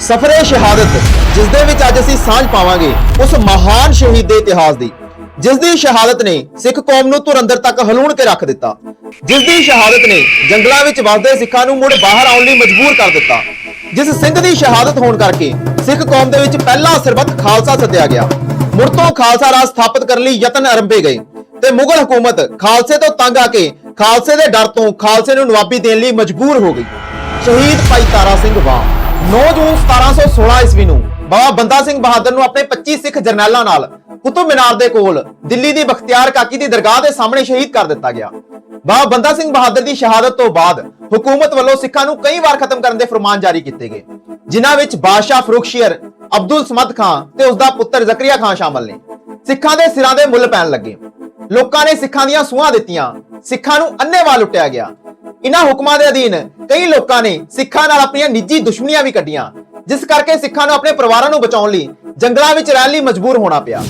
ਸਫਰੇ ਸ਼ਹਾਦਤ ਜਿਸ ਦੇ ਵਿੱਚ ਅੱਜ ਅਸੀਂ ਸਾਂਝ ਪਾਵਾਂਗੇ ਉਸ ਮਹਾਨ ਸ਼ਹੀਦ ਦੇ ਇਤਿਹਾਸ ਦੀ ਜਿਸ ਦੀ ਸ਼ਹਾਦਤ ਨੇ ਸਿੱਖ ਕੌਮ ਨੂੰ ਧੁਰੰਦਰ ਤੱਕ ਹਲੂਣ ਕੇ ਰੱਖ ਦਿੱਤਾ। ਜਿਸ ਦੀ ਸ਼ਹਾਦਤ ਨੇ ਜੰਗਲਾਂ ਵਿੱਚ ਵਸਦੇ ਸਿੱਖਾਂ ਨੂੰ ਮੁੜ ਬਾਹਰ ਆਉਣ ਲਈ ਮਜਬੂਰ ਕਰ ਦਿੱਤਾ। ਜਿਸ ਸਿੰਘ ਦੀ ਸ਼ਹਾਦਤ ਹੋਣ ਕਰਕੇ ਸਿੱਖ ਕੌਮ ਦੇ ਵਿੱਚ ਪਹਿਲਾ ਸਰਬੱਤ ਖਾਲਸਾ ਸੱਦਿਆ ਗਿਆ। ਮੁੜ ਤੋਂ ਖਾਲਸਾ ਰਾਜ ਸਥਾਪਿਤ ਕਰਨ ਲਈ ਯਤਨ ਆਰੰਭੇ ਗਏ ਤੇ ਮੁਗਲ ਹਕੂਮਤ ਖਾਲਸੇ ਤੋਂ ਤੰਗ ਆ ਕੇ ਖਾਲਸੇ ਦੇ ਡਰ ਤੋਂ ਖਾਲਸੇ ਨੂੰ ਨਵਾਬੀ ਦੇਣ ਲਈ ਮਜਬੂਰ ਹੋ ਗਈ। ਸ਼ਹੀਦ ਭਾਈ ਤਾਰਾ ਸਿੰਘ ਵਾਹ 9 ਜੂਨ 1716 ਈਸਵੀ ਨੂੰ ਬਾਬਾ ਬੰਦਾ ਸਿੰਘ ਬਹਾਦਰ ਨੂੰ ਆਪਣੇ 25 ਸਿੱਖ ਜਰਨੈਲਾਂ ਨਾਲ ਕੁਤਬ ਮੀਨਾਰ ਦੇ ਕੋਲ ਦਿੱਲੀ ਦੀ ਬਖਤਿਆਰ ਕਾਕੀ ਦੀ ਦਰਗਾਹ ਦੇ ਸਾਹਮਣੇ ਸ਼ਹੀਦ ਕਰ ਦਿੱਤਾ ਗਿਆ। ਬਾਬਾ ਬੰਦਾ ਸਿੰਘ ਬਹਾਦਰ ਦੀ ਸ਼ਹਾਦਤ ਤੋਂ ਬਾਅਦ ਹਕੂਮਤ ਵੱਲੋਂ ਸਿੱਖਾਂ ਨੂੰ ਕਈ ਵਾਰ ਖਤਮ ਕਰਨ ਦੇ ਫਰਮਾਨ ਜਾਰੀ ਕੀਤੇ ਗਏ। ਜਿਨ੍ਹਾਂ ਵਿੱਚ ਬਾਦਸ਼ਾਹ ਫਰੂਖਸ਼ੀਰ ਅਬਦੁਲ ਸਮਦ ਖਾਨ ਤੇ ਉਸ ਦਾ ਪੁੱਤਰ ਜ਼ਕਰੀਆ ਖਾਨ ਸ਼ਾਮਲ ਨੇ। ਸਿੱਖਾਂ ਦੇ ਸਿਰਾਂ ਦੇ ਮੁੱਲ ਪੈਣ ਲੱਗੇ। ਲੋਕਾਂ ਨੇ ਸਿੱਖਾਂ ਦੀਆਂ ਸੂਹਾਂ ਦਿੱਤੀਆਂ। ਸਿੱਖਾਂ ਨੂੰ ਅੰਨ੍ਹੇਵਾਹ ਲੁੱਟਿਆ ਗਿਆ। ਇਨ੍ਹਾਂ ਹੁਕਮਾਂ ਦੇ ਅਧੀਨ ਕਈ ਲੋਕਾਂ ਨੇ ਸਿੱਖਾਂ ਨਾਲ ਆਪਣੀਆਂ ਨਿੱਜੀ ਦੁਸ਼ਮਣੀਆਂ ਵੀ ਕੱਢੀਆਂ, ਜਿਸ ਕਰਕੇ ਸਿੱਖਾਂ ਨੂੰ ਆਪਣੇ ਪਰਿਵਾਰਾਂ ਨੂੰ ਬਚਾਉਣ ਲਈ ਜੰਗਲਾਂ ਵਿੱਚ ਰਹਿਣ ਲਈ ਮਜਬੂਰ ਹੋਣਾ ਪਿਆ।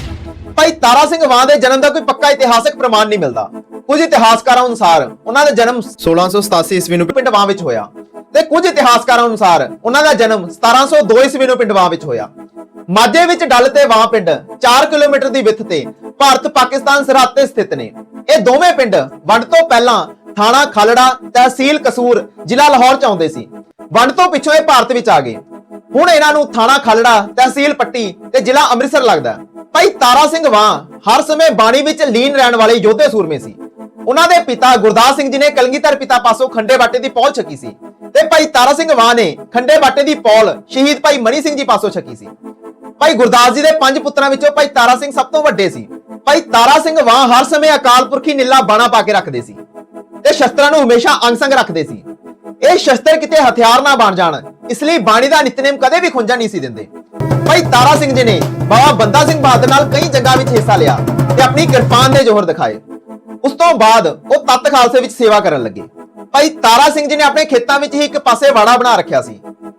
ਭਾਈ ਤਾਰਾ ਸਿੰਘ ਵਾਂ ਦੇ ਜਨਮ ਦਾ ਕੋਈ ਪੱਕਾ ਇਤਿਹਾਸਕ ਪ੍ਰਮਾਣ ਨਹੀਂ ਮਿਲਦਾ। ਕੁਝ ਇਤਿਹਾਸਕਾਰਾਂ ਅਨੁਸਾਰ ਉਹਨਾਂ ਦਾ ਜਨਮ 1687 ਈਸਵੀ ਨੂੰ ਪਿੰਡ ਵਾਂ ਵਿੱਚ ਹੋਇਆ ਤੇ ਕੁਝ ਇਤਿਹਾਸਕਾਰਾਂ ਅਨੁਸਾਰ ਉਹਨਾਂ ਦਾ ਜਨਮ 1702 ਈਸਵੀ ਨੂੰ ਪਿੰਡ ਵਾਂ ਵਿੱਚ ਹੋਇਆ। ਮਾਝੇ ਵਿੱਚ ਡੱਲ ਤੇ ਵਾਂ ਪਿੰਡ 4 ਕਿਲੋਮੀਟਰ ਦੀ ਵਿੱਥ ਤੇ ਭਾਰਤ ਪਾਕਿਸਤਾਨ ਸਰਹੱਦ ਤੇ ਸਥਿਤ ਨੇ। ਇਹ ਦੋਵੇਂ ਪਿੰਡ ਵੰਡ ਤੋਂ ਪਹਿਲਾਂ ਥਾਣਾ ਖਾਲੜਾ ਤਹਿਸੀਲ ਕਸੂਰ, ਜ਼ਿਲ੍ਹਾ ਲਾਹੌਰ ਚ ਆਉਂਦੇ ਸੀ। ਵੰਡ ਤੋਂ ਪਿੱਛੋਂ ਇਹ ਭਾਰਤ ਵਿੱਚ ਆ ਗਏ। ਹੁਣ ਇਹਨਾਂ ਨੂੰ ਥਾਣਾ ਖਾਲੜਾ, ਤਹਿਸੀਲ ਪੱਟੀ ਤੇ ਜ਼ਿਲ੍ਹਾ ਅੰਮ੍ਰਿਤਸਰ ਲੱਗਦਾ ਭਾਈ ਤਾਰਾ ਸਿੰਘ ਵਾਂ ਹਰ ਸਮੇਂ ਬਾਣੀ ਵਿੱਚ ਲੀਨ ਰਹਿਣ ਵਾਲੇ ਯੋਧੇ ਸੂਰਮੇ ਸੀ। ਉਹਨਾਂ ਦੇ ਪਿਤਾ ਗੁਰਦਾਸ ਸਿੰਘ ਜੀ ਨੇ ਕਲਗੀਧਰ ਪਿਤਾ ਪਾਸੋਂ ਖੰਡੇ ਬਾਟੇ ਦੀ ਪੌਲ ਛਕੀ ਸੀ ਤੇ ਭਾਈ ਤਾਰਾ ਸਿੰਘ ਵਾਂ ਨੇ ਖੰਡੇ ਬਾਟੇ ਦੀ ਪੌਲ ਸ਼ਹੀਦ ਭਾਈ ਮਨੀ ਸਿੰਘ ਜੀ ਪਾਸੋਂ ਛਕੀ ਸੀ। ਭਾਈ ਗੁਰਦਾਸ ਜੀ ਦੇ ਪੰਜ ਪੁੱਤਰਾਂ ਵਿੱਚੋਂ ਭਾਈ ਤਾਰਾ ਸਿੰਘ ਸਭ ਤੋਂ ਵੱਡੇ ਸੀ। ਭਾਈ ਤਾਰਾ ਸਿੰਘ ਵਾਂ ਹਰ ਸਮੇਂ ਅਕਾਲ ਪੁਰਖੀ ਨੀਲਾ ਬਾਣਾ ਪਾ ਕੇ ਰੱਖਦੇ ਸੀ। ਤੇ ਸ਼ਸਤਰਾਂ ਨੂੰ ਹਮੇਸ਼ਾ ਅੰਗ ਸੰਗ ਰੱਖਦੇ ਸੀ। ਇਹ ਸ਼ਸਤਰ ਕਿਤੇ ਹਥਿਆਰ ਨਾ ਬਣ ਜਾਣ, ਇਸ ਲਈ ਬਾਣੀ ਦਾ ਨਿਤਨੇਮ ਕਦੇ ਵੀ ਖੁੰਝਾ ਨਹੀਂ ਸੀ ਦਿੰਦੇ। ਭਾਈ ਤਾਰਾ ਸਿੰਘ ਜੀ ਨੇ ਬਾਬਾ ਬੰਦਾ ਸਿੰਘ ਬਹਾਦਰ ਨਾਲ ਕਈ ਜੰਗਾਂ ਵਿੱਚ ਹਿੱਸਾ ਲਿਆ ਤੇ ਆਪਣੀ ਕਿਰਪਾਨ ਦੇ ਜੋਹਰ ਦਿਖਾਏ। ਉਸ ਤੋਂ ਬਾਅਦ ਉਹ ਤੱਤ ਖਾਲਸੇ ਵਿੱਚ ਸੇਵਾ ਕਰਨ ਲੱਗੇ। ਭਾਈ ਤਾਰਾ ਸਿੰਘ ਜੀ ਨੇ ਆਪਣੇ ਖੇਤਾਂ ਵਿੱਚ ਹੀ ਇੱਕ ਪਾਸੇ ਵਾੜਾ ਬਣਾ ਰੱਖਿਆ ਸੀ।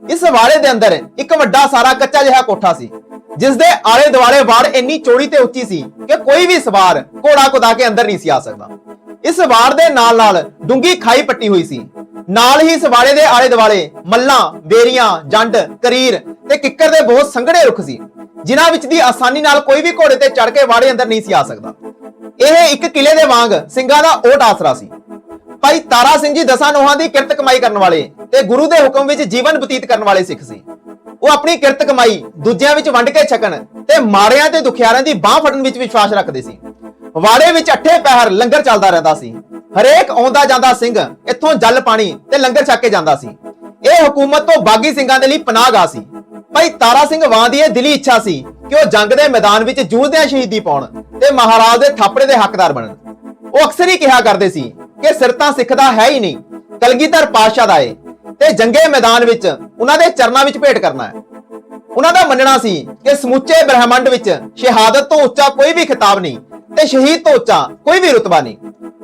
ਇਸ ਵਾੜੇ ਦੇ ਅੰਦਰ ਇੱਕ ਵੱਡਾ ਸਾਰਾ ਕੱਚਾ ਜਿਹਾ ਕੋਠਾ ਸੀ, ਜਿਸ ਦੇ ਆਲੇ ਦੁਆਲੇ ਵਾੜ ਇੰਨੀ ਚੌੜੀ ਤੇ ਉੱਚੀ ਸੀ ਕਿ ਕੋਈ ਵੀ ਸਵਾਰ ਘੋੜਾ ਕੁਦਾ ਕੇ ਅੰਦਰ ਨਹੀਂ ਸੀ ਆ ਸਕਦਾ। ਇਸ ਵਾੜ ਦੇ ਨਾਲ ਨਾਲ ਡੂੰਗੀ ਖਾਈ ਪੱਟੀ ਹੋਈ ਸੀ। ਨਾਲ ਹੀ ਇਸ ਵਾੜੇ ਦੇ ਆਲੇ ਦੁਆਲੇ ਮੱਲਾਂ ਬੇਰੀਆਂ ਜੰਡ, ਕਰੀਰ ਤੇ ਕਿੱਕਰ ਦੇ ਬਹੁਤ ਸੰਘਣੇ ਰੁੱਖ ਸੀ, ਜਿਨ੍ਹਾਂ ਵਿੱਚ ਦੀ ਆਸਾਨੀ ਨਾਲ ਕੋਈ ਵੀ ਘੋੜੇ ਤੇ ਚੜ ਕੇ ਵਾੜੇ ਅੰਦਰ ਨਹੀਂ ਸੀ ਆ ਸਕਦਾ। ਇਹ ਇੱਕ ਕਿਲੇ ਦੇ ਵਾਂਗ ਸਿੰਘਾਂ ਦਾ ਓਟ ਆਸਰਾ ਸੀ। ਭਾਈ ਤਾਰਾ ਸਿੰਘ ਜੀ ਦਸਾਂ ਨੋਹਾਂ ਦੀ ਕਿਰਤ ਕਮਾਈ ਕਰਨ ਵਾਲੇ ਤੇ ਗੁਰੂ ਦੇ ਹੁਕਮ ਵਿੱਚ ਜੀਵਨ ਬਤੀਤ ਕਰਨ ਵਾਲੇ ਸਿੱਖ ਸੀ। ਉਹ ਆਪਣੀ ਕਿਰਤ ਕਮਾਈ ਦੂਜਿਆਂ ਵਿੱਚ ਵੰਡ ਕੇ ਛਕਣ ਤੇ ਮਾੜਿਆਂ ਤੇ ਦੁਖਿਆਰਾਂ ਦੀ ਬਾਹ ਫੜਨ ਵਿੱਚ ਵਿਸ਼ਵਾਸ ਰੱਖਦੇ ਸੀ। ਵਾੜੇ ਵਿੱਚ ਅੱਠੇ ਪਹਿਰ ਲੰਗਰ ਚੱਲਦਾ ਰਹਿੰਦਾ ਸੀ। ਹਰੇਕ ਆਉਂਦਾ ਜਾਂਦਾ ਸਿੰਘ ਇੱਥੋਂ ਜਲ ਪਾਣੀ ਤੇ ਲੰਗਰ ਛਕ ਕੇ ਜਾਂਦਾ ਸੀ। ਇਹ ਹਕੂਮਤ ਤੋਂ ਬਾਗੀ ਸਿੰਘਾਂ ਦੇ ਲਈ ਪਨਾਹਗਾਹ ਸੀ। ਭਾਈ ਤਾਰਾ ਸਿੰਘ ਵਾਂ ਦੀ ਇਹ ਦਿਲੀ ਇੱਛਾ ਸੀ ਕਿ ਉਹ ਜੰਗ ਦੇ ਮੈਦਾਨ ਵਿੱਚ ਜੂਝਦਿਆਂ ਸ਼ਹੀਦੀ ਪਾਉਣ ਤੇ ਮਹਾਰਾਜ ਦੇ ਥਾਪੜੇ ਦੇ ਹੱਕਦਾਰ ਬਣਨ। ਉਹ ਅਕਸਰ ਹੀ ਕਿਹਾ ਕਰਦੇ ਸੀ ਕਿ ਸਿਰ ਤਾਂ ਸਿੱਖ ਦਾ ਹੈ ਹੀ ਨਹੀਂ, ਕਲਗੀਧਰ ਪਾਤਸ਼ਾਹ ਦਾ ਏ ਤੇ ਜੰਗੇ ਮੈਦਾਨ ਵਿੱਚ ਉਹਨਾਂ ਦੇ ਚਰਨਾਂ ਵਿੱਚ ਭੇਟ ਕਰਨਾ ਹੈ। ਉਹਨਾਂ ਦਾ ਮੰਨਣਾ ਸੀ ਕਿ ਸਮੁੱਚੇ ਬ੍ਰਹਿਮੰਡ ਵਿੱਚ ਸ਼ਹਾਦਤ ਤੋਂ ਉੱਚਾ ਕੋਈ ਵੀ ਖਿਤਾਬ ਨਹੀਂ ਤੇ ਸ਼ਹੀਦ ਤੋਂ ਉੱਚਾ ਕੋਈ ਵੀ ਰੁਤਬਾ ਨਹੀਂ।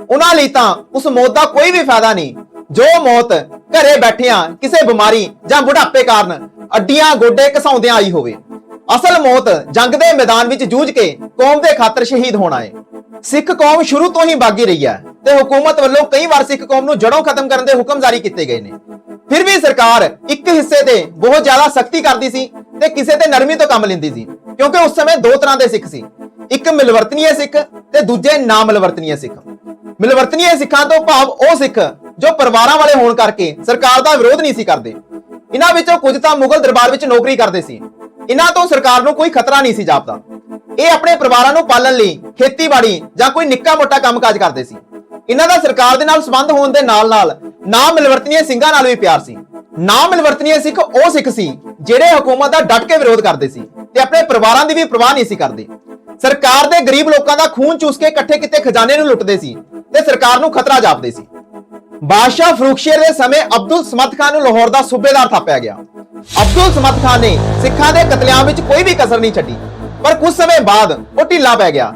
ਉਹਨਾਂ ਲਈ ਤਾਂ ਉਸ ਮੌਤ ਦਾ ਕੋਈ ਵੀ ਫਾਇਦਾ ਨਹੀਂ। ਜੋ ਮੌਤ ਘਰੇ ਬੈਠਿਆਂ ਕਿਸੇ ਬਿਮਾਰੀ ਜਾਂ ਬੁਢਾਪੇ ਕਾਰਨ ਅੱਡੀਆਂ ਗੋਡੇ ਘਸਾਉਂਦਿਆਂ ਆਈ ਹੋਵੇ, ਅਸਲ ਮੌਤ ਜੰਗ ਦੇ ਮੈਦਾਨ ਵਿੱਚ ਜੂਝ ਕੇ ਕੌਮ ਦੇ ਖਾਤਰ ਸ਼ਹੀਦ ਹੋਣਾ ਹੈ ਸਿੱਖ ਕੌਮ ਸ਼ੁਰੂ ਤੋਂ ਹੀ ਬਾਗੀ ਰਹੀ ਹੈ ਤੇ ਹਕੂਮਤ ਵੱਲੋਂ ਕਈ ਵਾਰ ਸਿੱਖ ਕੌਮ ਨੂੰ ਜੜੋਂ ਖਤਮ ਕਰਨ ਦੇ ਹੁਕਮ ਜਾਰੀ ਕੀਤੇ ਗਏ ਨੇ। ਫਿਰ ਵੀ ਸਰਕਾਰ ਇੱਕ ਹਿੱਸੇ ਤੇ ਬਹੁਤ ਜ਼ਿਆਦਾ ਸਖਤੀ ਕਰਦੀ ਸੀ ਤੇ ਕਿਸੇ ਤੇ ਨਰਮੀ ਤੋਂ ਕੰਮ ਲੈਂਦੀ ਸੀ, ਕਿਉਂਕਿ ਉਸ ਸਮੇਂ ਦੋ ਤਰ੍ਹਾਂ ਦੇ ਸਿੱਖ ਸੀ। ਇੱਕ ਮਿਲਵਰਤਨੀਏ ਸਿੱਖ ਤੇ ਦੂਜੇ ਨਾ ਮਿਲਵਰਤਨੀਏ ਸਿੱਖ। ਮਿਲਵਰਤਨੀਏ ਸਿੱਖਾਂ ਤੋਂ ਭਾਵ ਉਹ ਸਿੱਖ ਜੋ ਪਰਿਵਾਰਾਂ ਵਾਲੇ ਹੋਣ ਕਰਕੇ ਸਰਕਾਰ ਦਾ ਵਿਰੋਧ ਨਹੀਂ ਸੀ ਕਰਦੇ। ਇਹਨਾਂ ਵਿੱਚੋਂ ਕੁਝ ਤਾਂ ਮੁਗਲ ਦਰਬਾਰ ਵਿੱਚ ਨੌਕਰੀ ਕਰਦੇ ਸੀ। ਇਹਨਾਂ ਤੋਂ ਸਰਕਾਰ ਨੂੰ ਕੋਈ ਖਤਰਾ ਨਹੀਂ ਸੀ ਜਾਪਦਾ। ਇਹ ਆਪਣੇ ਪਰਿਵਾਰਾਂ ਨੂੰ ਪਾਲਣ ਲਈ ਖੇਤੀਬਾੜੀ ਜਾਂ ਕੋਈ ਨਿੱਕਾ ਮੋਟਾ ਕੰਮਕਾਜ ਕਰਦੇ ਸੀ। ਇਹਨਾਂ ਦਾ ਸਰਕਾਰ ਦੇ ਨਾਲ ਸੰਬੰਧ ਹੋਣ ਦੇ ਨਾਲ-ਨਾਲ ਨਾ ਮਿਲਵਰਤਨੀਏ ਸਿੰਘਾਂ ਨਾਲ ਵੀ ਪਿਆਰ ਸੀ। ਨਾ ਮਿਲਵਰਤਨੀਏ ਸਿੱਖ ਉਹ ਸਿੱਖ ਸੀ ਜਿਹੜੇ ਹਕੂਮਤ ਦਾ ਡਟ ਕੇ ਵਿਰੋਧ ਕਰਦੇ ਸੀ ਤੇ ਆਪਣੇ ਪਰਿਵਾਰਾਂ ਦੀ ਵੀ ਪਰਵਾਹ ਨਹੀਂ ਸੀ ਕਰਦੇ। ਸਰਕਾਰ ਦੇ ਗਰੀਬ ਲੋਕਾਂ ਦਾ ਖੂਨ ਚੂਸ ਕੇ ਇਕੱਠੇ ਕੀਤੇ ਖਜ਼ਾਨੇ ਨੂੰ ਲੁੱਟਦੇ ਸੀ ਤੇ ਸਰਕਾਰ ਨੂੰ ਖਤਰਾ ਜਾਪਦੇ ਸੀ। ਬਾਦਸ਼ਾਹ ਫਰੂਖਸ਼ੀਰ ਦੇ ਸਮੇਂ ਅਬਦੁਲ ਸਮਦ ਖਾਨ ਨੂੰ ਲਾਹੌਰ ਦਾ ਸੂਬੇਦਾਰ ਥਾਪਿਆ ਗਿਆ। ਅਬਦੁਲ ਸਮਦ ਖਾਨ ਨੇ ਸਿੱਖਾਂ ਦੇ ਕਤਲੇਆਮ ਵਿੱਚ ਕੋਈ ਵੀ ਕਸਰ ਨਹੀਂ ਛੱਡੀ, ਪਰ ਕੁਝ ਸਮੇਂ ਬਾਅਦ ਉਹ ਢਿੱਲਾ ਪੈ ਗਿਆ,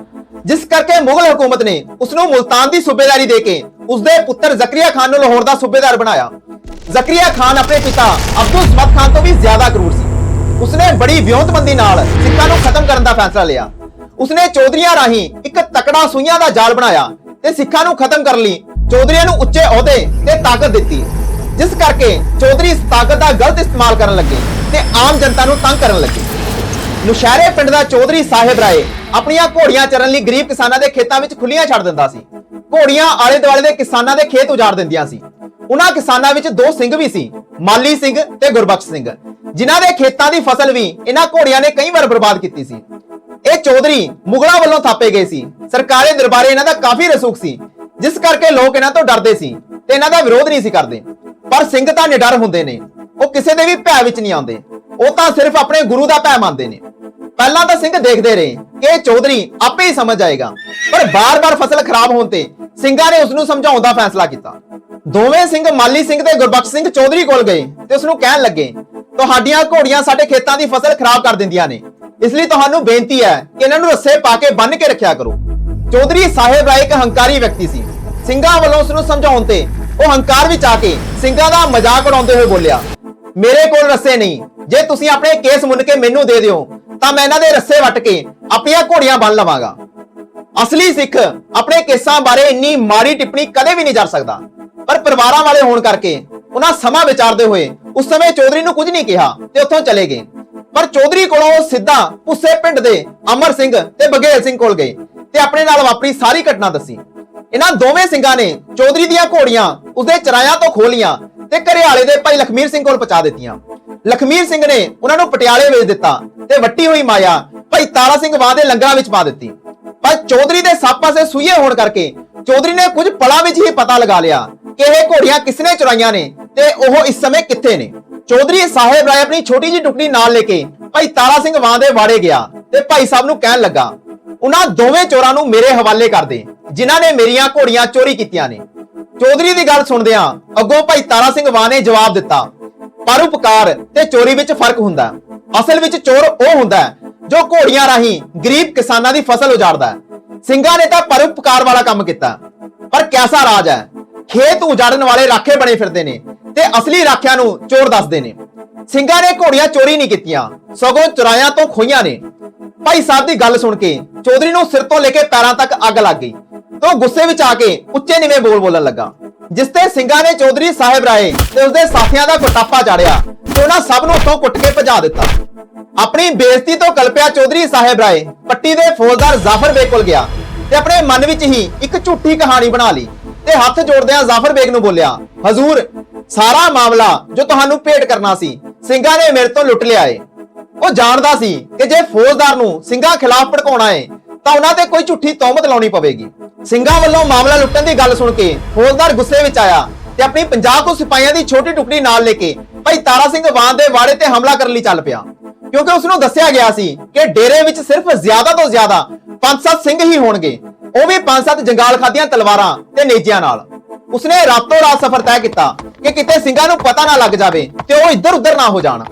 ਜਿਸ ਕਰਕੇ ਮੁਗਲ ਹਕੂਮਤ ਨੇ ਉਸ ਨੂੰ ਮੁਲਤਾਨ ਦੀ ਸੂਬੇਦਾਰੀ ਦੇ ਕੇ ਉਸ ਦੇ ਪੁੱਤਰ ਜ਼ਕਰੀਆ ਖਾਨ ਨੂੰ ਲਾਹੌਰ ਦਾ ਸੂਬੇਦਾਰ ਬਣਾਇਆ। ਜ਼ਕਰੀਆ ਖਾਨ ਆਪਣੇ ਪਿਤਾ ਅਬਦੁਲ ਸਮਦ ਖਾਨ ਤੋਂ ਵੀ ਜ਼ਿਆਦਾ ਕਰੂਰ ਸੀ। ਉਸਨੇ ਬੜੀ ਵਿਉਂਤਬੰਦੀ ਨਾਲ ਸਿੱਖਾਂ ਨੂੰ ਖਤਮ ਕਰਨ ਦਾ ਫੈਸਲਾ ਲਿਆ। ਉਸਨੇ ਚੌਧਰੀਆਂ ਰਾਹੀਂ ਇੱਕ ਤਕੜਾ ਸੂਈਆਂ ਦਾ ਜਾਲ ਬਣਾਇਆ ਤੇ ਸਿੱਖਾਂ ਨੂੰ ਖਤਮ ਕਰਨ ਲਈ ਚੌਧਰੀਆਂ ਨੂੰ ਉੱਚੇ ਅਹੁਦੇ ਤੇ ਤਾਕਤ ਦਿੱਤੀ, ਜਿਸ ਕਰਕੇ ਚੌਧਰੀ ਇਸ ਤਾਕਤ ਦਾ ਗਲਤ ਇਸਤੇਮਾਲ ਕਰਨ ਲੱਗੇ ਤੇ ਆਮ ਜਨਤਾ ਨੂੰ ਤੰਗ ਕਰਨ ਲੱਗੇ। ਨੁਸ਼ਹਿਰੇ ਪਿੰਡ ਦਾ ਚੌਧਰੀ ਸਾਹਿਬ ਰਾਏ ਆਪਣੀਆਂ ਘੋੜੀਆਂ ਚਰਨ ਲਈ ਗਰੀਬ ਕਿਸਾਨਾਂ ਦੇ ਖੇਤਾਂ ਵਿੱਚ ਖੁੱਲੀਆਂ ਛੱਡ ਦਿੰਦਾ ਸੀ। ਘੋੜੀਆਂ ਆਲੇ ਦੁਆਲੇ ਦੇ ਕਿਸਾਨਾਂ ਦੇ ਖੇਤ ਉਜਾੜ ਦਿੰਦੀਆਂ ਸੀ। ਉਹਨਾਂ ਕਿਸਾਨਾਂ ਵਿੱਚ ਦੋ ਸਿੰਘ ਵੀ ਸੀ, ਮਾਲੀ ਸਿੰਘ ਤੇ ਗੁਰਬਖਸ਼ ਸਿੰਘ। ਜਿਨ੍ਹਾਂ ਦੇ ਖੇਤਾਂ ਦੀ ਫਸਲ ਵੀ ਇਹਨਾਂ ਘੋੜੀਆਂ ਨੇ ਕਈ ਵਾਰ ਬਰਬਾਦ ਕੀਤੀ ਸੀ। ਇਹ ਚੌਧਰੀ ਮੁਗਲਾਂ ਵੱਲੋਂ ਥਾਪੇ ਗਏ ਸੀ। ਸਰਕਾਰੀ ਦਰਬਾਰੇ ਇਹਨਾਂ ਦਾ ਕਾਫੀ ਰਸੂਖ ਸੀ, ਜਿਸ ਕਰਕੇ ਲੋਕ ਇਹਨਾਂ ਤੋਂ ਡਰਦੇ ਸੀ ਤੇ ਇਹਨਾਂ ਦਾ ਵਿਰੋਧ ਨਹੀਂ ਸੀ ਕਰਦੇ। ਪਰ ਸਿੰਘ ਤਾਂ ਨਿਡਰ ਹੁੰਦੇ ਨੇ, ਉਹ ਕਿਸੇ ਦੇ ਵੀ ਭੈ ਵਿੱਚ ਨਹੀਂ ਆਉਂਦੇ। ਉਹ ਤਾਂ ਸਿਰਫ ਆਪਣੇ ਗੁਰੂ ਦਾ ਭੈ ਮੰਨਦੇ ਨੇ। ਪਹਿਲਾਂ ਤਾਂ ਸਿੰਘ ਦੇਖਦੇ ਰਹੇ ਕਿ ਇਹ ਚੌਧਰੀ ਆਪੇ ਹੀ ਸਮਝ ਆਏਗਾ ਪਰ ਬਾਰ-ਬਾਰ ਫਸਲ ਖਰਾਬ ਹੋਣ ਤੇ ਸਿੰਘਾਂ ਨੇ ਉਸ ਨੂੰ ਸਮਝਾਉਣ ਦਾ ਫੈਸਲਾ ਕੀਤਾ। ਦੋਵੇਂ ਸਿੰਘ ਮਾਲੀ ਸਿੰਘ ਤੇ ਗੁਰਬਖਸ਼ ਸਿੰਘ ਚੌਧਰੀ ਕੋਲ ਗਏ ਤੇ ਉਸ ਨੂੰ ਕਹਿਣ ਲੱਗੇ, ਤੁਹਾਡੀਆਂ ਘੋੜੀਆਂ ਸਾਡੇ ਖੇਤਾਂ ਦੀ ਫਸਲ ਖਰਾਬ ਕਰ ਦਿੰਦੀਆਂ ਨੇ। ਇਸ ਲਈ ਤੁਹਾਨੂੰ ਬੇਨਤੀ ਹੈ ਕਿ ਇਹਨਾਂ ਨੂੰ ਰੱਸੇ ਪਾ ਕੇ ਬੰਨ ਕੇ ਰੱਖਿਆ ਕਰੋ। ਚੌਧਰੀ ਸਾਹਿਬ ਰਾਏ ਇੱਕ ਹੰਕਾਰੀ ਵਿਅਕਤੀ ਸੀ। ਸਿੰਘਾਂ ਵੱਲੋਂ ਉਸ ਨੂੰ ਸਮਝਾਉਣ ਤੇ ਉਹ ਹੰਕਾਰ ਵਿੱਚ ਆ ਕੇ ਸਿੰਘਾਂ ਦਾ ਮਜ਼ਾਕ ਉਡਾਉਂਦੇ ਹੋਏ ਬੋਲਿਆ, ਮੇਰੇ ਕੋਲ ਰੱਸੇ ਨਹੀਂ। ਜੇ ਤੁਸੀਂ ਆਪਣੇ ਕੇਸ ਮੁੰਨ ਕੇ ਮੈਨੂੰ ਦੇ ਦਿਓ, ਤਾਂ ਮੈਂ ਇਹਨਾਂ ਦੇ ਰੱਸੇ ਵੱਟ ਕੇ ਆਪਣੀਆਂ ਘੋੜੀਆਂ ਬੰਨ ਲਵਾਂਗਾ। ਅਸਲੀ ਸਿੱਖ ਆਪਣੇ ਕੇਸਾਂ ਬਾਰੇ ਇੰਨੀ ਮਾੜੀ ਟਿੱਪਣੀ ਕਦੇ ਵੀ ਨਹੀਂ ਕਰ ਸਕਦਾ। ਪਰ ਪਰਿਵਾਰਾਂ ਵਾਲੇ ਹੋਣ ਕਰਕੇ ਉਹਨਾਂ ਸਮਾਂ ਵਿਚਾਰਦੇ ਹੋਏ ਉਸ ਸਮੇਂ ਚੌਧਰੀ ਨੂੰ ਕੁਝ ਨਹੀਂ ਕਿਹਾ ਤੇ ਉੱਥੋਂ ਚਲੇ ਗਏ। ਪਰ ਚੌਧਰੀ ਕੋਲੋਂ ਉਹ ਸਿੱਧਾ ਪੁੱਸੇ ਪਿੰਡ ਦੇ ਅਮਰ ਸਿੰਘ ਤੇ ਬਘੇਲ ਸਿੰਘ ਕੋਲ ਗਏ ਤੇ ਆਪਣੇ ਨਾਲ ਵਾਪਰੀ ਸਾਰੀ ਘਟਨਾ ਦੱਸੀ। ਇਹਨਾਂ ਦੋਵੇਂ ਸਿੰਘਾਂ ਨੇ ਚੌਧਰੀ ਦੀਆਂ ਘੋੜੀਆਂ ਉਸਦੇ ਚਰਾਇਆਂ ਤੋਂ ਖੋਲੀਆਂ ਤੇ ਘਰਿਆਲੇ ਦੇ ਭਾਈ ਲਖਮੀਰ ਸਿੰਘ ਕੋਲ ਪਹੁੰਚਾ ਦਿੱਤੀਆਂ। ਲਖਮੀਰ ਸਿੰਘ ਨੇ ਉਹਨਾਂ ਨੂੰ ਪਟਿਆਲੇ ਵੇਚ ਦਿੱਤਾ ਤੇ ਵੱਟੀ ਹੋਈ ਮਾਇਆ ਭਾਈ ਤਾਰਾ ਸਿੰਘ ਵਾਹ ਦੇ ਲੰਗਰਾਂ ਵਿੱਚ ਪਾ ਦਿੱਤੀ। ਪਰ ਚੌਧਰੀ ਦੇ ਸੱਪ ਪਾਸੇ ਸੂਈਏ ਹੋਣ ਕਰਕੇ ਚੌਧਰੀ ਨੇ ਕੁਝ ਪਲਾਂ ਵਿੱਚ ਹੀ ਪਤਾ ਲਗਾ ਲਿਆ ਕਿ ਇਹ ਘੋੜੀਆਂ ਕਿਸਨੇ ਚੁਰਾਈਆਂ ਨੇ ਤੇ ਉਹ ਇਸ ਸਮੇਂ ਕਿੱਥੇ ਨੇ। ਚੌਧਰੀ ਸਾਹਿਬ ਰਾਏ ਆਪਣੀ ਛੋਟੀ ਜਿਹੀ ਟੁਕੜੀ ਨਾਲ ਲੈ ਕੇ ਭਾਈ ਤਾਰਾ ਸਿੰਘ ਵਾਹ ਦੇ ਵਾੜੇ ਗਿਆ ਤੇ ਭਾਈ ਸਾਹਿਬ ਨੂੰ ਕਹਿਣ ਲੱਗਾ, ਉਹਨਾਂ ਦੋਵੇਂ ਚੋਰਾਂ ਨੂੰ ਮੇਰੇ ਹਵਾਲੇ ਕਰ ਦੇ, ਜਿਨ੍ਹਾਂ ਨੇ ਮੇਰੀਆਂ ਘੋੜੀਆਂ ਚੋਰੀ ਕੀਤੀਆਂ ਨੇ। ਚੌਧਰੀ ਦੀ ਗੱਲ ਸੁਣਦਿਆਂ ਅੱਗੋਂ ਭਾਈ ਤਾਰਾ ਸਿੰਘ ਵਾਹ ਨੇ ਜਵਾਬ ਦਿੱਤਾ, ਪਰ ਉਪਕਾਰ ਤੇ ਚੋਰੀ ਵਿੱਚ ਫ਼ਰਕ ਹੁੰਦਾ। ਅਸਲ ਵਿੱਚ ਚੋਰ ਉਹ ਹੁੰਦਾ ਜੋ ਘੋੜੀਆਂ ਰਾਹੀਂ ਗਰੀਬ ਕਿਸਾਨਾਂ ਦੀ ਫਸਲ ਉਜਾੜਦਾ ਸਿੰਘਾਂ ਨੇ ਤਾਂ ਪਰਉਪਕਾਰ ਵਾਲਾ ਕੰਮ ਕੀਤਾ। ਪਰ ਕਿਆਸਾ ਰਾਜ ਹੈ? ਖੇਤ ਉਜਾੜਨ ਵਾਲੇ ਰਾਖੇ ਬਣੇ ਫਿਰਦੇ ਨੇ। ਤੇ ਅਸਲੀ ਰਾਖਿਆ ਨੂੰ ਚੋਰ ਦੱਸਦੇ ਨੇ। ਸਿੰਘਾਂ ਨੇ ਘੋੜੀਆਂ ਚੋਰੀ ਨਹੀਂ ਕੀਤੀਆਂ, ਸਗੋਂ ਚੁਰਾਇਆਂ ਤੋਂ ਖੋਈਆਂ ਨੇ। ਭਾਈ ਸਾਹਿਬ ਦੀ ਗੱਲ ਸੁਣ ਕੇ ਚੌਧਰੀ ਨੂੰ ਸਿਰ ਤੋਂ ਲੈ ਕੇ ਪੈਰਾਂ ਤੱਕ ਅੱਗ ਲੱਗ ਗਈ। ਤੇ ਗੁੱਸੇ ਵਿੱਚ ਆ ਕੇ ਉੱਚੇ ਨਿਵੇਂ ਬੋਲ ਬੋਲਣ ਲੱਗਾ। ਜਿਸ ਤੇ ਸਿੰਘਾਂ ਨੇ ਚੌਧਰੀ ਸਾਹਿਬ ਰਾਏ ਤੇ ਉਸਦੇ ਸਾਥੀਆਂ ਦਾ ਕੁੱਟਾਪਾ ਚਾੜਿਆ ਤੇ ਉਹਨਾਂ ਸਭ ਨੂੰ ਉੱਥੋਂ ਕੁੱਟ ਕੇ ਭਜਾ ਦਿੱਤਾ। ਆਪਣੀ ਬੇਇੱਜ਼ਤੀ ਤੋਂ ਕਲਪਿਆ ਚੌਧਰੀ ਸਾਹਿਬ ਰਾਏ ਪੱਟੀ ਦੇ ਫੌਜਦਾਰ ਜ਼ਾਫਰ ਬੇਗ ਕੋਲ ਗਿਆ ਤੇ ਆਪਣੇ ਮਨ ਵਿੱਚ ਹੀ ਇੱਕ ਝੂਠੀ ਕਹਾਣੀ ਬਣਾ ਲਈ ਤੇ ਹੱਥ ਜੋੜਦਿਆਂ ਜ਼ਾਫਰ ਬੇਗ ਨੂੰ ਬੋਲਿਆ, ਹਜ਼ੂਰ ਸਾਰਾ ਮਾਮਲਾ ਜੋ ਤੁਹਾਨੂੰ ਭੇਟ ਕਰਨਾ ਸੀ, ਸਿੰਘਾਂ ਨੇ ਮੇਰੇ ਤੋਂ ਲੁੱਟ ਲਿਆ ਏ। ਉਹ ਜਾਣਦਾ ਸੀ ਕਿ ਜੇ ਫੌਜਦਾਰ ਨੂੰ ਸਿੰਘਾਂ ਖਿਲਾਫ ਭੜਕਾਉਣਾ ਏ, ਤਾਂ ਉਹਨਾਂ ਤੇ ਕੋਈ ਝੂਠੀ ਤੌਮਤ ਲਾਉਣੀ ਪਵੇਗੀ। ਸਿੰਘਾਂ ਵੱਲੋਂ ਮਾਮਲਾ ਲੁੱਟਣ ਦੀ ਗੱਲ ਸੁਣ ਕੇ ਫੌਜਦਾਰ ਗੁੱਸੇ ਵਿੱਚ ਆਇਆ ਤੇ ਆਪਣੀ 50 ਕੁ ਸਿਪਾਹੀਆਂ ਦੀ ਛੋਟੀ ਟੁਕੜੀ ਨਾਲ ਲੈ ਕੇ ਭਾਈ ਤਾਰਾ ਸਿੰਘ ਵਾਂ ਦੇ ਵਾੜੇ ਤੇ ਹਮਲਾ ਕਰਨ ਲਈ ਚੱਲ ਪਿਆ। ਕਿਉਂਕਿ ਉਸ ਨੂੰ ਦੱਸਿਆ ਗਿਆ ਸੀ ਕਿ ਡੇਰੇ ਵਿੱਚ ਸਿਰਫ ਜ਼ਿਆਦਾ ਤੋਂ ਜ਼ਿਆਦਾ 5-7 ਸਿੰਘ ਹੀ ਹੋਣਗੇ। ਉਹ ਵੀ 5-7 ਜੰਗਾਲ ਖਾਦੀਆਂ ਤਲਵਾਰਾਂ ਤੇ ਨੇਜਿਆਂ ਨਾਲ। ਉਸਨੇ ਰਾਤੋਂ ਰਾਤ ਸਫ਼ਰ ਤੈਅ ਕੀਤਾ। ਕਿ ਕਿਤੇ ਸਿੰਘਾਂ ਨੂੰ ਪਤਾ ਨਾ ਲੱਗ ਜਾਵੇ ਤੇ ਉਹ ਇੱਧਰ ਉੱਧਰ ਨਾ ਹੋ ਜਾਣ।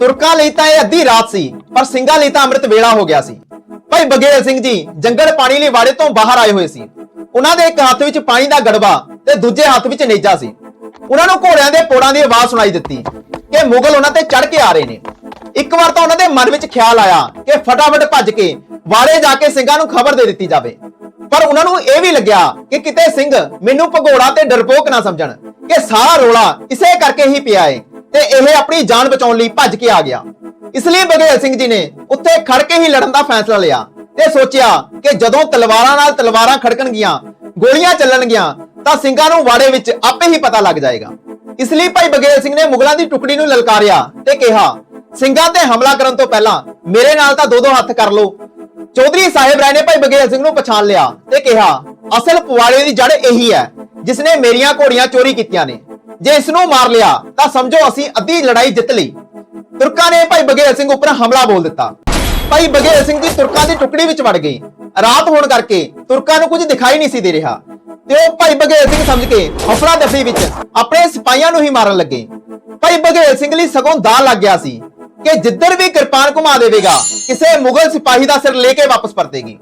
ਤੁਰਕਾਂ ਲਈ ਤਾਂ ਇਹ ਅੱਧੀ ਰਾਤ ਸੀ, ਪਰ ਸਿੰਘਾਂ ਲਈ ਤਾਂ ਅੰਮ੍ਰਿਤ ਵੇਲਾ ਹੋ ਗਿਆ ਸੀ। ਭਾਈ ਬਗੇਲ ਸਿੰਘ ਜੀ ਜੰਗਲ ਪਾਣੀ ਲਈ ਵਾੜੇ ਤੋਂ ਬਾਹਰ ਆਏ ਹੋਏ ਸੀ। ਉਹਨਾਂ ਦੇ ਇੱਕ ਹੱਥ ਵਿੱਚ ਪਾਣੀ ਦਾ ਗੜਬਾ ਤੇ ਦੂਜੇ ਹੱਥ ਵਿੱਚ ਨੇਜਾ ਸੀ। ਉਹਨਾਂ ਨੂੰ ਘੋੜਿਆਂ ਦੇ ਪੋੜਾਂ ਦੀ ਆਵਾਜ਼ ਸੁਣਾਈ ਦਿੱਤੀ ਕਿ ਮੁਗਲ ਉਹਨਾਂ ਤੇ ਚੜ ਕੇ ਆ ਰਹੇ ਨੇ। ਇੱਕ ਵਾਰ ਤਾਂ ਉਹਨਾਂ ਦੇ ਮਨ ਵਿੱਚ ਖਿਆਲ ਆਇਆ ਕਿ ਫਟਾਫਟ ਭੱਜ ਕੇ ਵਾੜੇ ਜਾ ਕੇ ਸਿੰਘਾਂ ਨੂੰ ਖਬਰ ਦੇ ਦਿੱਤੀ ਜਾਵੇ। ਪਰ ਉਹਨਾਂ ਨੂੰ ਇਹ ਵੀ ਲੱਗਿਆ ਕਿ ਕਿਤੇ ਸਿੰਘ ਮੈਨੂੰ ਭਗੋੜਾ ਤੇ ਡਰਪੋਕ ਨਾ ਸਮਝਣ। ਕਿ ਸਾਰਾ ਰੋਲਾ ਇਸੇ ਕਰਕੇ ਹੀ ਪਿਆ ਏ ਤੇ ਇਹ ਆਪਣੀ ਜਾਨ ਬਚਾਉਣ ਲਈ ਭੱਜ ਕੇ ਆ ਗਿਆ। ਇਸ ਲਈ ਬਘੇਲ ਸਿੰਘ ਜੀ ਨੇ ਉੱਥੇ ਖੜ ਕੇ ਹੀ ਲੜਨ ਦਾ ਫੈਸਲਾ ਲਿਆ ਤੇ ਸੋਚਿਆ ਕਿ ਜਦੋਂ ਤਲਵਾਰਾਂ ਨਾਲ ਤਲਵਾਰਾਂ ਖੜਕਣਗੀਆਂ, ਗੋਲੀਆਂ ਚੱਲਣਗੀਆਂ, ਤਾਂ ਸਿੰਘਾਂ ਨੂੰ ਵਾੜੇ ਵਿੱਚ ਆਪੇ ਹੀ ਪਤਾ ਲੱਗ ਜਾਏਗਾ। ਇਸ ਲਈ ਭਾਈ ਬਘੇਲ ਸਿੰਘ ਨੇ ਮੁਗਲਾਂ ਦੀ ਟੁਕੜੀ ਨੂੰ ਲਲਕਾਰਿਆ ਤੇ ਕਿਹਾ, ਸਿੰਘਾਂ ਤੇ ਹਮਲਾ ਕਰਨ ਤੋਂ ਪਹਿਲਾਂ ਮੇਰੇ ਨਾਲ ਤਾਂ ਦੋ ਦੋ ਹੱਥ ਕਰ ਲਓ। ਚੌਧਰੀ ਸਾਹਿਬ ਰਾਏ ਨੇ ਭਾਈ ਬਘੇਲ ਸਿੰਘ ਨੂੰ ਪਛਾਣ ਲਿਆ ਤੇ ਕਿਹਾ, ਅਸਲ ਪੁਆੜੇ ਦੀ ਜੜ ਇਹੀ ਹੈ। ਜਿਸ ਨੇ ਮੇਰੀਆਂ ਘੋੜੀਆਂ ਚੋਰੀ ਕੀਤੀਆਂ ਨੇ। ਜੇ ਇਸ ਨੂੰ ਮਾਰ ਲਿਆ, ਤਾਂ ਸਮਝੋ ਅਸੀਂ ਅੱਧੀ ਲੜਾਈ ਜਿੱਤ ਲਈ। ਤੁਰਕਾਂ ਨੇ ਭਾਈ ਬਘੇਲ ਸਿੰਘ ਉੱਪਰ ਹਮਲਾ ਬੋਲ ਦਿੱਤਾ। ਭਾਈ ਬਘੇਲ ਸਿੰਘ ਜੀ ਤੁਰਕਾਂ ਦੀ ਟੁਕੜੀ ਵਿੱਚ ਵੜ ਗਏ। ਰਾਤ ਹੋਣ ਕਰਕੇ ਤੁਰਕਾਂ ਨੂੰ ਕੁਝ ਦਿਖਾਈ ਨਹੀਂ ਸੀ ਦੇ ਰਿਹਾ। ਤੇ ਉਹ ਭਾਈ ਬਘੇਲ ਸਿੰਘ ਸਮਝ ਕੇ ਹਫੜਾ ਦਫੀ ਵਿੱਚ ਆਪਣੇ ਸਿਪਾਹੀਆਂ ਨੂੰ ਹੀ ਮਾਰਨ ਲੱਗੇ। ਭਾਈ ਬਘੇਲ ਸਿੰਘ ਲਈ ਸਗੋਂ ਦਾ ਲੱਗ ਗਿਆ ਸੀ ਕਿ ਜਿੱਧਰ ਵੀ ਕਿਰਪਾਨ ਘੁਮਾ ਦੇਵੇਗਾ, ਕਿਸੇ ਮੁਗਲ ਸਿਪਾਹੀ ਦਾ ਸਿਰ ਲੈ ਕੇ ਵਾਪਸ ਪਰਤੇਗੀ।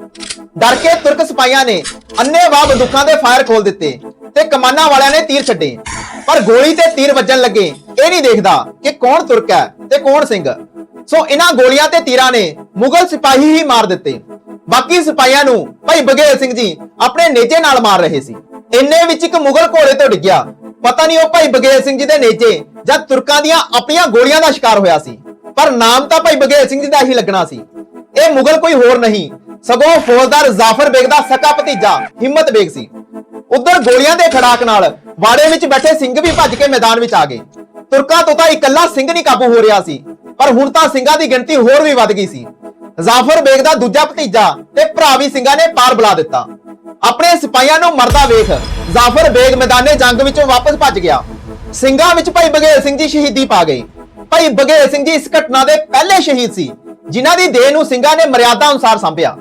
ਡਰ ਕੇ ਤੁਰਕ ਸਿਪਾਹੀਆਂ ਨੇ ਅੰਨੇਵਾਹ ਬੰਦੂਕਾਂ ਦੇ ਫਾਇਰ ਖੋਲ ਦਿੱਤੇ। ਤੇ ਕਮਾਨਾਂ ਵਾਲਿਆਂ ਨੇ ਤੀਰ ਛੱਡੇ। ਪਰ ਗੋਲੀ ਤੇ ਤੀਰ ਵੱਜਣ ਲੱਗੇ। ਇਹ ਨਹੀਂ ਦੇਖਦਾ ਕਿ ਕੌਣ ਤੁਰਕ ਹੈ ਤੇ ਕੌਣ ਸਿੰਘ। ਸੋ ਇਹਨਾਂ ਗੋਲੀਆਂ ਤੇ ਤੀਰਾਂ ਨੇ ਮੁਗਲ ਸਿਪਾਹੀ ਹੀ ਮਾਰ ਦਿੱਤੇ। ਬਾਕੀ ਸਿਪਾਹੀਆਂ ਨੂੰ ਭਾਈ ਬਘੇਲ ਸਿੰਘ ਜੀ ਆਪਣੇ ਨੇਜੇ ਨਾਲ ਮਾਰ ਰਹੇ ਸੀ। ਇੰਨੇ ਵਿੱਚ ਇੱਕ ਮੁਗਲ ਘੋੜੇ ਤੋਂ ਡਿੱਗਿਆ। ਪਤਾ ਨਹੀਂ ਉਹ ਭਾਈ ਬਘੇਲ ਸਿੰਘ ਜੀ ਦੇ ਨੇਜੇ ਜਾਂ ਤੁਰਕਾਂ ਦੀਆਂ ਆਪਣੀਆਂ ਗੋਲੀਆਂ ਦਾ ਸ਼ਿਕਾਰ ਹੋਇਆ ਸੀ। ਪਰ ਨਾਮ ਤਾਂ ਭਾਈ ਬਘੇਲ ਸਿੰਘ ਜੀ ਦਾ ਹੀ ਲੱਗਣਾ ਸੀ। ਇਹ ਮੁਗਲ ਕੋਈ ਹੋਰ ਨਹੀਂ। ਸਗੋਂ ਫੌਜਦਾਰ ਜ਼ਾਫਰ ਬੇਗ ਦਾ ਸਕਾ ਭਤੀਜਾ ਹਿੰਮਤ ਬੇਗ ਸੀ। ਉਧਰ ਗੋਲੀਆਂ ਦੇ ਖੜਾਕ ਨਾਲ ਵਾੜੇ ਵਿੱਚ ਬੈਠੇ ਸਿੰਘ ਵੀ ਭੱਜ ਕੇ ਮੈਦਾਨ ਵਿੱਚ ਆ ਗਏ। ਤੁਰਕਾਂ ਤੋਂ ਤਾਂ ਇਕੱਲਾ ਸਿੰਘ ਨਹੀਂ ਕਾਬੂ ਹੋ ਰਿਹਾ ਸੀ, ਪਰ ਹੁਣ ਤਾਂ ਸਿੰਘਾਂ ਦੀ ਗਿਣਤੀ ਹੋਰ ਵੀ ਵੱਧ ਗਈ ਸੀ। ਜ਼ਾਫਰ ਬੇਗ ਦਾ ਦੂਜਾ ਭਤੀਜਾ ਤੇ ਭਰਾ ਵੀ ਸਿੰਘਾਂ ਨੇ ਪਾਰ ਬੁਲਾ ਦਿੱਤਾ। ਆਪਣੇ ਸਿਪਾਹੀਆਂ ਨੂੰ ਮਰਦਾ ਵੇਖ ਜ਼ਾਫਰ ਬੇਗ ਮੈਦਾਨੇ ਜੰਗ ਵਿੱਚੋਂ ਵਾਪਸ ਭੱਜ ਗਿਆ। ਸਿੰਘਾਂ ਵਿੱਚ ਭਾਈ ਬਘੇਲ ਸਿੰਘ ਜੀ ਸ਼ਹੀਦੀ ਪਾ ਗਏ। ਭਾਈ ਬਘੇਲ ਸਿੰਘ ਜੀ ਇਸ ਘਟਨਾ ਦੇ ਪਹਿਲੇ ਸ਼ਹੀਦ ਸੀ, ਜਿਨ੍ਹਾਂ ਦੀ ਦੇਹ ਨੂੰ ਸਿੰਘਾਂ ਨੇ ਮਰਿਆਦਾ ਅਨੁਸਾਰ ਸੰਭਿਆ।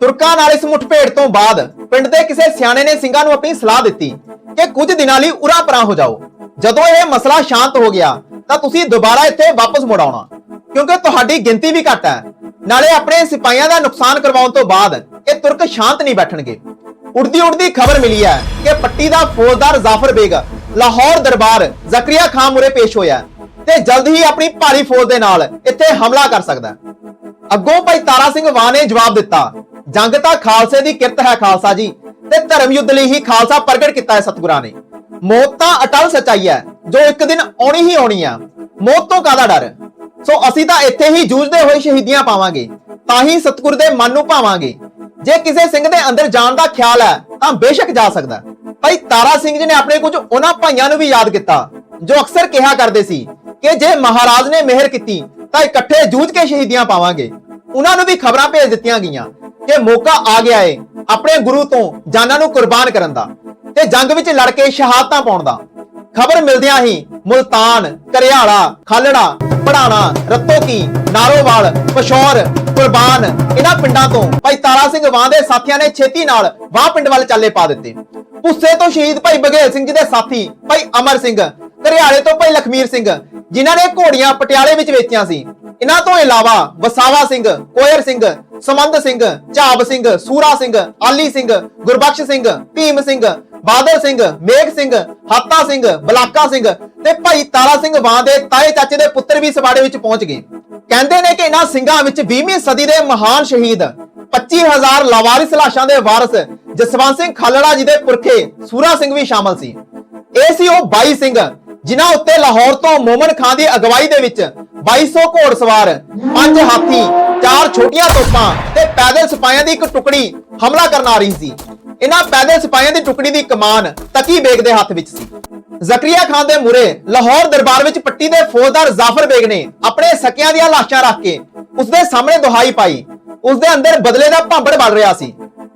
ਤੁਰਕਾਂ ਨਾਲ ਇਸ ਮੁੱਠਭੇੜ ਤੋਂ ਬਾਅਦ ਪਿੰਡ ਦੇ ਕਿਸੇ ਸਿਆਣੇ ਨੇ ਸਿੰਘਾਂ ਨੂੰ ਆਪਣੀ ਸਲਾਹ ਦਿੱਤੀ ਕਿ ਕੁਝ ਦਿਨਾਂ ਲਈ ਉਰਾ ਪਰਾਂ ਹੋ ਜਾਓ। ਜਦੋਂ ਇਹ ਮਸਲਾ ਸ਼ਾਂਤ ਹੋ ਗਿਆ, ਤਾਂ ਤੁਸੀਂ ਦੁਬਾਰਾ ਇੱਥੇ ਵਾਪਸ ਮੁੜ ਆਉਣਾ। ਕਿਉਂਕਿ ਤੁਹਾਡੀ ਗਿਣਤੀ ਵੀ ਘੱਟ ਹੈ। ਨਾਲੇ ਆਪਣੇ ਸਿਪਾਹੀਆਂ ਦਾ ਨੁਕਸਾਨ ਕਰਵਾਉਣ ਤੋਂ ਬਾਅਦ ਇਹ ਤੁਰਕ ਸ਼ਾਂਤ ਨਹੀਂ ਬੈਠਣਗੇ। ਉੜਦੀ ਉੜਦੀ ਖਬਰ ਮਿਲੀ ਹੈ ਕਿ ਪੱਟੀ ਦਾ ਫੌਜਦਾਰ ਜ਼ਾਫਰ ਬੇਗ ਲਾਹੌਰ ਦਰਬਾਰ ਜ਼ਕਰੀਆ ਖਾਨ ਮੁਰੇ ਪੇਸ਼ ਹੋਇਆ ਤੇ ਜਲਦ ਹੀ ਆਪਣੀ ਭਾਰੀ ਫੌਜ ਦੇ ਨਾਲ ਇੱਥੇ ਹਮਲਾ ਕਰ ਸਕਦਾ ਅੱਗੋਂ ਭਾਈ ਤਾਰਾ ਸਿੰਘ ਵਾਹ ਨੇ ਜਵਾਬ ਦਿੱਤਾ ਜੰਗ ਤਾਂ ਖਾਲਸੇ ਦੀ ਕਿਰਤ ਹੈ ਖਾਲਸਾ ਜੀ ਤੇ ਧਰਮ ਯੁੱਧ ਲਈ ਹੀ ਖਾਲਸਾ ਪ੍ਰਗਟ ਕੀਤਾ ਹੈ ਸਤਿਗੁਰਾਂ ਨੇ। ਮੌਤ ਤਾਂ ਅਟਲ ਸਚਾਈ ਹੈ, ਜੋ ਇੱਕ ਦਿਨ ਆਉਣੀ ਹੀ ਆਉਣੀ ਆ। ਮੌਤ ਤੋਂ ਕਾਹਦਾ ਡਰ? ਸੋ ਅਸੀਂ ਤਾਂ ਇੱਥੇ ਹੀ ਜੂਝਦੇ ਹੋਏ ਸ਼ਹੀਦੀਆਂ ਪਾਵਾਂਗੇ, ਤਾਂ ਹੀ ਸਤਿਗੁਰ ਦੇ ਮਨ ਨੂੰ ਪਾਵਾਂਗੇ। ਜੇ ਕਿਸੇ ਸਿੰਘ ਦੇ ਅੰਦਰ ਜਾਣ ਦਾ ਖਿਆਲ ਹੈ, ਤਾਂ ਬੇਸ਼ੱਕ ਜਾ ਸਕਦਾ ਭਾਈ ਤਾਰਾ ਸਿੰਘ ਜੀ ਨੇ ਆਪਣੇ ਕੁਝ ਉਹਨਾਂ ਭਾਈਆਂ ਨੂੰ ਵੀ ਯਾਦ ਕੀਤਾ, ਜੋ ਅਕਸਰ ਕਿਹਾ ਕਰਦੇ ਸੀ ਕਿ ਜੇ ਮਹਾਰਾਜ ਨੇ ਮਿਹਰ ਕੀਤੀ, ਤਾਂ ਇਕੱਠੇ ਜੂਝ ਕੇ ਸ਼ਹੀਦੀਆਂ ਪਾਵਾਂਗੇ। ਉਹਨਾਂ ਨੂੰ ਵੀ ਖਬਰਾਂ ਭੇਜ ਦਿੱਤੀਆਂ ਗਈਆਂ। ਕਿ ਮੌਕਾ ਆ ਗਿਆ ਏ ਆਪਣੇ ਗੁਰੂ ਤੋਂ ਜਾਨਾਂ ਨੂੰ ਕੁਰਬਾਨ ਕਰਨ ਦਾ ਤੇ ਜੰਗ ਵਿੱਚ ਲੜ ਕੇ ਸ਼ਹਾਦਤਾਂ ਪਾਉਣ ਦਾ। ਖਬਰ ਮਿਲਦਿਆਂ ਹੀ ਮੁਲਤਾਨ, ਕਰਿਆਲਾ, ਖਾਲੜਾ ਪੜਾਣਾ ਰੱਤੋਕੀ, ਨਾਰੋਵਾਲ, ਪਸ਼ੌਰ, ਕੁਰਬਾਨ ਇਹਨਾਂ ਪਿੰਡਾਂ ਤੋਂ ਭਾਈ ਤਾਰਾ ਸਿੰਘ ਵਾਂ ਦੇ ਸਾਥੀਆਂ ਨੇ ਛੇਤੀ ਨਾਲ ਵਾਹ ਪਿੰਡ ਵੱਲ ਚਾਲੇ ਪਾ ਦਿੱਤੇ। ਪੁੱਸੇ ਤੋਂ ਸ਼ਹੀਦ ਭਾਈ ਬਘੇਲ ਸਿੰਘ ਜੀ ਦੇ ਸਾਥੀ ਭਾਈ ਅਮਰ ਸਿੰਘ, ਕਰਿਆਲੇ ਤੋਂ ਭਾਈ ਲਖਮੀਰ ਸਿੰਘ, ਜਿਨ੍ਹਾਂ ਨੇ ਘੋੜੀਆਂ ਪਟਿਆਲੇ ਵਿੱਚ ਵੇਚੀਆਂ ਸੀ। ਇਹਨਾਂ ਤੋਂ ਇਲਾਵਾ ਵਸਾਵਾ ਸਿੰਘ, ਕੋਇਰ ਸਿੰਘ ਸਮੰਦ ਸਿੰਘ, ਝਾਬ ਸਿੰਘ, ਸੂਰਾ ਸਿੰਘ, ਆਲੀ ਸਿੰਘ, ਗੁਰਬਖਸ਼ ਸਿੰਘ, ਭੀਮ ਸਿੰਘ ਬਾਦਰ ਸਿੰਘ, ਮੇਘ ਸਿੰਘ, ਹਾਤਾ ਸਿੰਘ, ਬਲਾਕਾ ਸਿੰਘ ਤੇ ਭਾਈ ਤਾਰਾ ਸਿੰਘ ਵਾਂ ਦੇ ਤਾਏ ਚਾਚੇ ਦੇ ਪੁੱਤਰ ਵੀ ਸਵਾੜੇ ਵਿੱਚ ਪਹੁੰਚ ਗਏ। ਕਹਿੰਦੇ ਨੇ ਕਿ ਇਹਨਾਂ ਸਿੰਘਾਂ ਵਿੱਚ 20ਵੀਂ ਸਦੀ ਦੇ ਮਹਾਨ ਸ਼ਹੀਦ 25000 ਲਾਵਾਰਿਸ ਲਾਸ਼ਾਂ ਦੇ ਵਾਰਸ ਜਸਵੰਤ ਸਿੰਘ ਖਾਲੜਾ ਜੀ ਦੇ ਪੁਰਖੇ ਸੂਰਾ ਸਿੰਘ ਵੀ ਸ਼ਾਮਲ ਸੀ। ਇਹ ਸੀ ਉਹ 22 ਸਿੰਘ ਜਿਨ੍ਹਾਂ ਉੱਤੇ ਲਾਹੌਰ ਤੋਂ ਮੋਮਨ ਖਾਨ ਦੀ ਅਗਵਾਈ ਦੇ ਵਿੱਚ 2200 ਘੋੜਸਵਾਰ ਪੰਜ ਹਾਥੀ, ਚਾਰ ਛੋਟੀਆਂ ਤੋਪਾਂ ਤੇ ਪੈਦਲ ਸਿਪਾਹੀਆਂ ਦੀ ਇੱਕ ਟੁਕੜੀ ਹਮਲਾ ਕਰਨ ਆ ਰਹੀ ਸੀ। ਇਹਨਾਂ ਪੈਦਲ ਸਿਪਾਹੀਆਂ ਦੀ ਟੁਕੜੀ ਦੀ ਕਮਾਨ ਤਕੀ ਬੇਗ ਦੇ ਹੱਥ ਵਿੱਚ ਸੀ। ਜ਼ਕਰੀਆ ਖਾਨ ਦੇ ਮੁਰੇ ਲਾਹੌਰ ਦਰਬਾਰ ਵਿੱਚ ਪੱਟੀ ਦੇ ਫੌਜਦਾਰ ਜ਼ਾਫਰ ਬੇਗ ਨੇ ਆਪਣੇ ਸਕਿਆਂ ਦੀਆਂ ਲਾਸ਼ਾਂ ਰੱਖ ਕੇ ਉਸ ਦੇ ਸਾਹਮਣੇ ਦੁਹਾਈ ਪਾਈ। ਉਸ ਦੇ ਅੰਦਰ ਬਦਲੇ ਦਾ ਭਾਂਬੜ ਬਣ ਰਿਹਾ ਸੀ।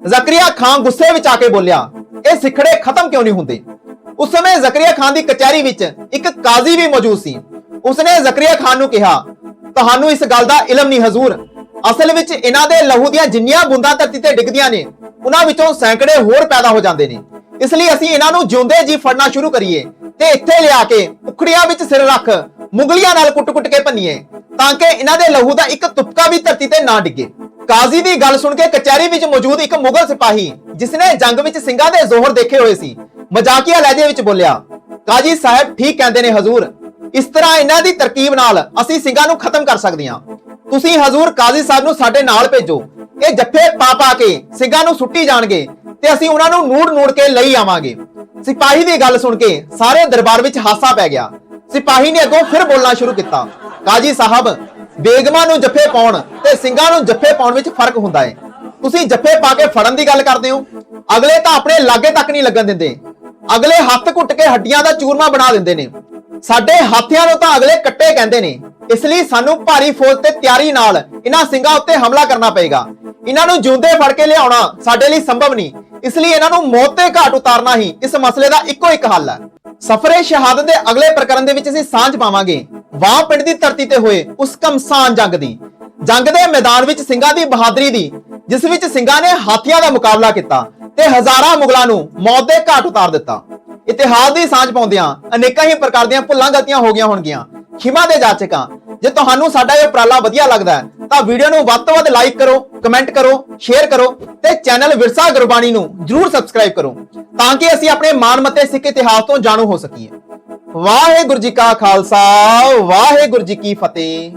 ਜ਼ਕਰੀਆ ਖਾਨ ਗੁੱਸੇ ਵਿੱਚ ਆ ਕੇ ਬੋਲਿਆ, ਇਹ ਸਿੱਖੜੇ ਖਤਮ ਕਿਉਂ ਨਹੀਂ ਹੁੰਦੇ? ਉਸ ਸਮੇਂ ਜ਼ਕਰੀਆ ਖਾਨ ਦੀ ਕਚਹਿਰੀ ਵਿੱਚ ਇੱਕ ਕਾਜ਼ੀ ਵੀ ਮੌਜੂਦ ਸੀ। ਉਸਨੇ ਜ਼ਕਰੀਆ ਖਾਨ ਨੂੰ ਕਿਹਾ, ਤੁਹਾਨੂੰ ਇਸ ਗੱਲ ਦਾ ਇਲਮ ਨਹੀਂ ਹਜ਼ੂਰ। ਅਸਲ ਵਿੱਚ ਇਹਨਾਂ ਦੇ ਲਹੂ ਦੀਆਂ ਜਿੰਨੀਆਂ ਬੂੰਦਾਂ ਧਰਤੀ ਤੇ ਡਿੱਗਦੀਆਂ ਨੇ, ਉਹਨਾਂ ਵਿੱਚੋਂ ਸੈਂਕੜੇ ਹੋਰ ਪੈਦਾ ਹੋ ਜਾਂਦੇ ਨੇ। ਇਸ ਲਈ ਅਸੀਂ ਇਹਨਾਂ ਨੂੰ ਜਿਉਂਦੇ ਜੀ ਫੜਨਾ ਸ਼ੁਰੂ ਕਰੀਏ ਤੇ ਇੱਥੇ ਲਿਆ ਕੇ ਉਖੜੀਆਂ ਵਿੱਚ ਸਿਰ ਰੱਖ, ਮੁਗਲੀਆਂ ਨਾਲ ਕੁੱਟ-ਕੁੱਟ ਕੇ ਭੰਨੀਏ, ਤਾਂ ਕਿ ਇਹਨਾਂ ਦੇ ਲਹੂ ਦਾ ਇੱਕ ਤੁਪਕਾ ਵੀ ਧਰਤੀ ਤੇ ਨਾ ਡਿੱਗੇ। ਕਾਜ਼ੀ ਦੀ ਗੱਲ ਸੁਣ ਕੇ ਕਚਹਿਰੀ ਵਿੱਚ ਮੌਜੂਦ ਇੱਕ ਮੁਗਲ ਸਿਪਾਹੀ, ਜਿਸਨੇ ਜੰਗ ਵਿੱਚ ਸਿੰਘਾਂ ਦੇ ਜ਼ੋਹਰ ਦੇਖੇ ਹੋਏ ਸੀ ਮਜ਼ਾਕੀਆ ਲਹਿਜੇ ਵਿੱਚ ਬੋਲਿਆ, ਕਾਜੀ ਸਾਹਿਬ ਠੀਕ ਕਹਿੰਦੇ ਨੇ ਹਜ਼ੂਰ। ਇਸ ਤਰ੍ਹਾਂ ਇਹਨਾਂ ਦੀ ਤਰਕੀਬ ਨਾਲ ਅਸੀਂ ਸਿੰਘਾਂ ਨੂੰ ਖਤਮ ਕਰ ਸਕਦੇ ਹਾਂ ਤੁਸੀਂ ਹਜ਼ੂਰ ਕਾਜ਼ੀ ਸਾਹਿਬ ਨੂੰ ਸਾਡੇ ਨਾਲ ਭੇਜੋ। ਇਹ ਜੱਫੇ ਪਾ ਪਾ ਕੇ ਸਿੰਘਾਂ ਨੂੰ ਸੁੱਟੀ ਜਾਣਗੇ ਤੇ ਅਸੀਂ ਉਹਨਾਂ ਨੂੰ ਨੂੜ ਨੂੜ ਕੇ ਲਈ ਆਵਾਂਗੇ। ਸਿਪਾਹੀ ਦੀ ਗੱਲ ਸੁਣ ਕੇ ਸਾਰੇ ਦਰਬਾਰ ਵਿੱਚ ਹਾਸਾ ਪੈ ਗਿਆ। ਸਿਪਾਹੀ ਨੇ ਅੱਗੋਂ ਫਿਰ ਬੋਲਣਾ ਸ਼ੁਰੂ ਕੀਤਾ, ਕਾਜੀ ਸਾਹਿਬ, ਬੇਗਮਾਂ ਨੂੰ ਜੱਫੇ ਪਾਉਣ ਤੇ ਸਿੰਘਾਂ ਨੂੰ ਜੱਫੇ ਪਾਉਣ ਵਿੱਚ ਫ਼ਰਕ ਹੁੰਦਾ ਹੈ ਤੁਸੀਂ ਜੱਫੇ ਪਾ ਕੇ ਫੜਨ ਦੀ ਗੱਲ ਕਰਦੇ ਹੋ। ਅਗਲੇ ਤਾਂ ਆਪਣੇ ਲਾਗੇ ਤੱਕ ਨਹੀਂ ਲੱਗਣ ਦਿੰਦੇ। ਅਗਲੇ ਹੱਥ ਘੁੱਟ ਕੇ ਹੱਡੀਆਂ ਦਾ ਚੂਰਮਾ ਬਣਾ ਦਿੰਦੇ ਨੇ। ਸਾਡੇ ਹਾਥੀਆਂ ਨੂੰ ਤਾਂ ਅਗਲੇ ਕੱਟੇ ਕਹਿੰਦੇ ਨੇ। ਇਸ ਲਈ ਸਾਨੂੰ ਭਾਰੀ ਫੌਜ ਤੇ ਤਿਆਰੀ ਨਾਲ ਇਹਨਾਂ ਸਿੰਘਾਂ ਉੱਤੇ ਹਮਲਾ ਕਰਨਾ ਪਏਗਾ। ਇਹਨਾਂ ਨੂੰ ਜਿਉਂਦੇ ਫੜ ਕੇ ਲਿਆਉਣਾ ਸਾਡੇ ਲਈ ਸੰਭਵ ਨਹੀਂ। ਇਸ ਲਈ ਇਹਨਾਂ ਨੂੰ ਮੌਤ ਤੇ ਘਾਟ ਉਤਾਰਨਾ ਹੀ ਇਸ ਮਸਲੇ ਦਾ ਇੱਕੋ ਇੱਕ ਹੱਲ ਹੈ। ਸਫਰੇ ਸ਼ਹਾਦਤ ਦੇ ਅਗਲੇ ਪ੍ਰਕਰਨ ਦੇ ਵਿੱਚ ਅਸੀਂ ਸਾਂਝ ਪਾਵਾਂਗੇ। ਵਾਹ ਪਿੰਡ ਦੀ ਧਰਤੀ ਤੇ ਹੋਏ ਉਸ ਕਮਸਾਨ ਜੰਗ ਦੀ। ਜੰਗ ਦੇ ਮੈਦਾਨ ਵਿੱਚ ਸਿੰਘਾਂ ਦੀ ਬਹਾਦਰੀ ਦੀ, ਜਿਸ ਵਿੱਚ ਸਿੰਘਾਂ ਨੇ ਹਾਥੀਆਂ ਦਾ ਮੁਕਾਬਲਾ ਕੀਤਾ। ਤੇ ਹਜ਼ਾਰਾਂ ਮੁਗਲਾਂ ਨੂੰ ਮੌਤ ਦੇ ਘਾਟ ਉਤਾਰ ਦਿੱਤਾ। ਇਤਿਹਾਸ ਦੀ ਸਾਂਝ ਪਾਉਂਦਿਆਂ ਅਨੇਕਾਂ ਹੀ ਪ੍ਰਕਾਰ ਦੀਆਂ ਭੁੱਲਾਂ ਗਲਤੀਆਂ ਹੋ ਗਈਆਂ ਹੋਣਗੀਆਂ। ਖਿਮਾ ਦੇ ਜਾਚਕਾਂ, ਜੇ ਤੁਹਾਨੂੰ ਸਾਡਾ ਇਹ ਉਪਰਾਲਾ ਵਧੀਆ ਲੱਗਦਾ ਹੈ, ਤਾਂ ਵੀਡੀਓ ਨੂੰ ਵੱਧ ਤੋਂ ਵੱਧ ਲਾਈਕ ਕਰੋ ਕਮੈਂਟ ਕਰੋ ਸ਼ੇਅਰ ਕਰੋ ਤੇ ਚੈਨਲ ਵਿਰਸਾ ਗੁਰਬਾਣੀ ਨੂੰ ਜਰੂਰ ਸਬਸਕ੍ਰਾਈਬ ਕਰੋ ਤਾਂ ਕਿ ਅਸੀਂ ਆਪਣੇ ਮਾਨਮੱਤੇ ਸਿੱਖ ਇਤਿਹਾਸ ਤੋਂ ਜਾਣੂ ਹੋ ਸਕੀਏ। ਵਾਹਿਗੁਰੂ ਜੀ ਕਾ ਖਾਲਸਾ, ਵਾਹਿਗੁਰੂ ਜੀ ਕੀ ਫਤਿਹ।